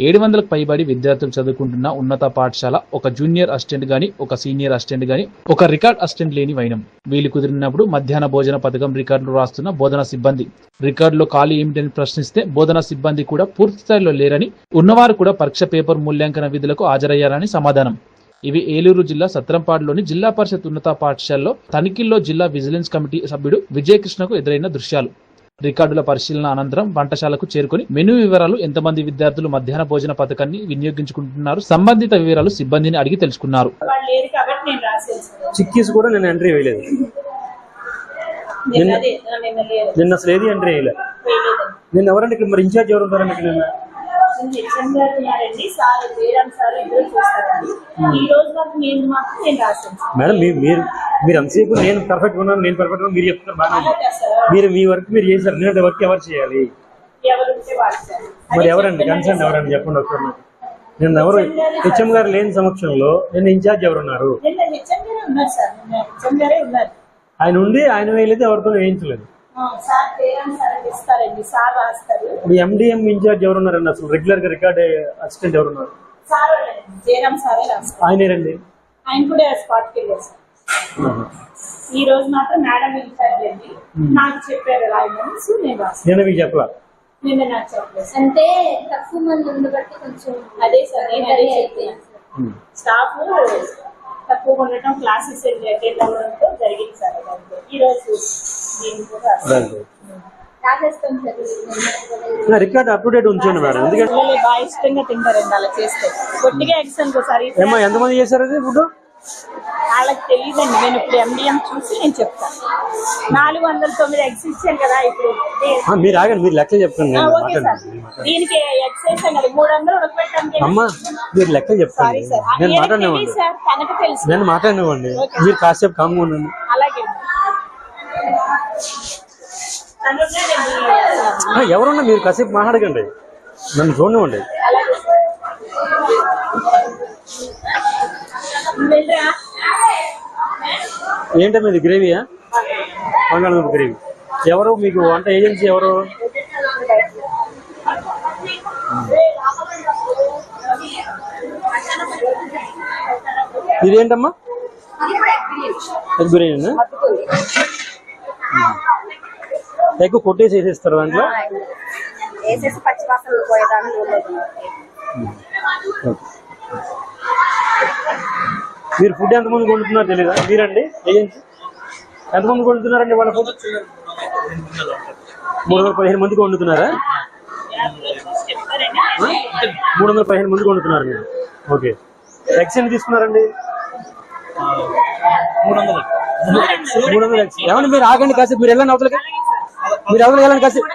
ఏడు వందలకు పైబడి విద్యార్థులు చదువుకుంటున్న ఉన్నత పాఠశాల ఒక జూనియర్ అసిస్టెంట్ గాని ఒక సీనియర్ అసిస్టెంట్ గాని ఒక రికార్డ్ అసిస్టెంట్ లేని వైనం. వీలు కుదిరినప్పుడు మధ్యాహ్న భోజన పథకం రికార్డులు రాస్తున్న బోధనా సిబ్బంది. రికార్డులో ఖాళీ ఏమిటని ప్రశ్నిస్తే బోధనా సిబ్బంది కూడా పూర్తి స్థాయిలో లేరని ఉన్నవారు కూడా పరీక్ష పేపర్ మూల్యాంకన విధులకు హాజరయ్యారని సమాధానం. ఇవి ఏలూరు జిల్లా సత్రంపాడులోని జిల్లా పరిషత్ ఉన్నత పాఠశాలలో తనిఖీల్లో జిల్లా విజిలెన్స్ కమిటీ సభ్యుడు విజయకృష్ణకు ఎదురైన దృశ్యాలు. రికార్డుల పరిశీలన అనంతరం వంటశాలకు చేరుకుని మెనూ వివరాలు ఎంతమంది విద్యార్థులు మధ్యాహ్న భోజన పథకాన్ని వినియోగించుకుంటున్నారు సంబంధిత వివరాలు సిబ్బందిని అడిగి తెలుసుకున్నారు. వాళ్ళు లేరు కాబట్టి నేను రాసేది సార్ చిక్కీస్ కూడా నేను ఎంట్రీ వేయలేదు. నిన్న అసలు ఏది ఎంట్రీ నిన్న ఎవరండి ఇక్కడ మరి ఇన్ఛార్జ్ ఎవరు ఉంటారండి ఇక్కడ మేడం మీరు మీరు అంతసేపు నేను పర్ఫెక్ట్ ఉన్నాను నేను పర్ఫెక్ట్ ఉన్నాను మీరు చెప్తున్నారు బాగా మీరు మీ వర్క్ మీరు చేశారు నేను వర్క్ ఎవరు చేయాలి? మరి ఎవరండి? కన్సర్న్ ఎవరండి? చెప్పండి ఒకసారి నాకు. నిన్న ఎవరు? హెచ్ఎం గారు లేని సమక్షంలో నిన్న ఇన్ఛార్జ్ ఎవరు ఉన్నారు నిన్న హెచ్ఎం గారే ఉన్నారు సార్. నిన్న హెచ్ఎం గారే ఉన్నారు. ఆయన ఉండి ఆయన వేయలేదు ఎవరితో వేయించలేదు. ఇప్పుడు ఎండిఎం ఇన్ఛార్జ్ ఎవరు ఉన్నారండి అసలు రెగ్యులర్గా రికార్డ్ అసిస్టెంట్ ఎవరు ఉన్నారు సార్ వాళ్ళండి. జయరామ్ సారే రాస్తారు. ఆయనేరండి? ఆయన కూడా స్పాట్కి వెళ్ళారు ఈ రోజు మాత్రం మేడం ఇన్ఛార్జ్ అండి. నాకు చెప్పారు రాయమని సో నేను రాస్తాను నేను మీకు చెప్పలా? నాకు చెప్పలేదు. అంటే తక్కువ మంది ఉంది బట్టి కొంచెం అదే సార్ నేను అదే చెప్పాను. స్టాఫ్ తక్కువ ఉండటం క్లాసెస్ అటెండ్ అవ్వడంతో జరిగింది సార్. ఈ రోజు కూడా record up to date madam madam. ఎందుకంటే బాగా ఇష్టంగా తింటారండి అలా చేస్తే. ఒకసారి ఏమా ఎంతమంది చేశారు అది ఫుడ్ వాళ్ళకి తెలియదండి. నేను ఇప్పుడు ఎండిఎం చూసి నేను చెప్తాను. నాలుగు వందల తొమ్మిది ఎగ్స్ ఇచ్చాను కదా ఇప్పుడు. మీరు ఆగండి మీరు లెక్కలు చెప్పండి నేను ఓకే సార్. దీనికి ఎగ్స్ కదా మూడు వందలు అమ్మా మీరు లెక్కలు చెప్పండి సార్. నేను మాట్లాడినివ్వండి తనకు తెలుసు. నేను మాట్లాడినివ్వండి. మీరు కాసేపు కామ్గా ఉండండి. అలాగే ఎవరున్నా మీరు కాసేపు మాట్లాడకండి. నన్ను చూడనివ్వండి. వెళ్ళరా? ఏంటమ్మా ఇది గ్రేవీయా బంగాళదుంప గ్రేవీ. ఎవరు మీకు వంట ఏజెన్సీ ఎవరు? ఇదేంటమ్మా? ఎగ్ బిర్యానీ ఎగ్ కొట్టేసి వేసేస్తారు దాంట్లో? పోయేదాన్ని. మీరు ఫుడ్ ఎంతమంది కొంటున్నారో తెలీదా? మీరండి ఏజెన్సీ? ఎంతమంది వండుతున్నారండి వాళ్ళ ఫుడ్ మూడు వందల పదిహేను మందికి వండుతున్నారా మూడు వందల పదిహేను మందికి వండుతున్నారు మీరు. ఓకే. ఎగ్స్ ఎన్ని తీసుకున్నారండి? మూడు వందల ఎగ్స్ ఏమండి మీరు ఆగండి కాసేపు మీరు వెళ్ళండి అవతలకి. మీరు ఎవరు వెళ్ళండి కాసేపు.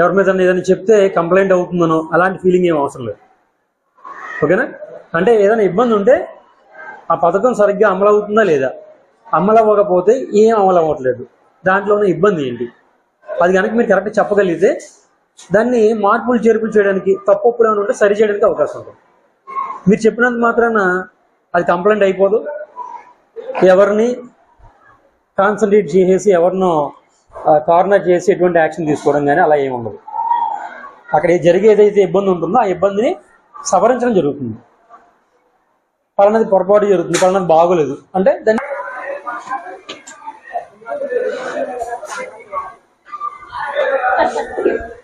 ఎవరి మీద ఏదైనా చెప్తే కంప్లైంట్ అవుతుందనో అలాంటి ఫీలింగ్ ఏం అవసరం లేదు. ఓకేనా? అంటే ఏదైనా ఇబ్బంది ఉంటే ఆ పథకం సరిగ్గా అమలు అవుతుందా లేదా? అమలు అవ్వకపోతే ఏం అమలు అవ్వట్లేదు దాంట్లో ఉన్న ఇబ్బంది ఏంటి? అది కనుక మీరు కరెక్ట్ చెప్పగలిగితే దాన్ని మార్పులు చేర్పులు చేయడానికి తప్పులు ఏమైనా ఉంటే సరి చేయడానికి అవకాశం ఉంటుంది. మీరు చెప్పినంత మాత్రాన అది కంప్లైంట్ అయిపోదు. ఎవరిని కాన్సన్ట్రేట్ చేసేసి ఎవరినో కార్నర్ చేసి ఎటువంటి యాక్షన్ తీసుకోవడం కానీ అలా ఏమి ఉండదు. అక్కడ జరిగే ఏదైతే ఇబ్బంది ఉంటుందో ఆ ఇబ్బందిని సవరించడం జరుగుతుంది. పలానది పొరపాటు జరుగుతుంది పలానది బాగోలేదు అంటే దాన్ని Thank you.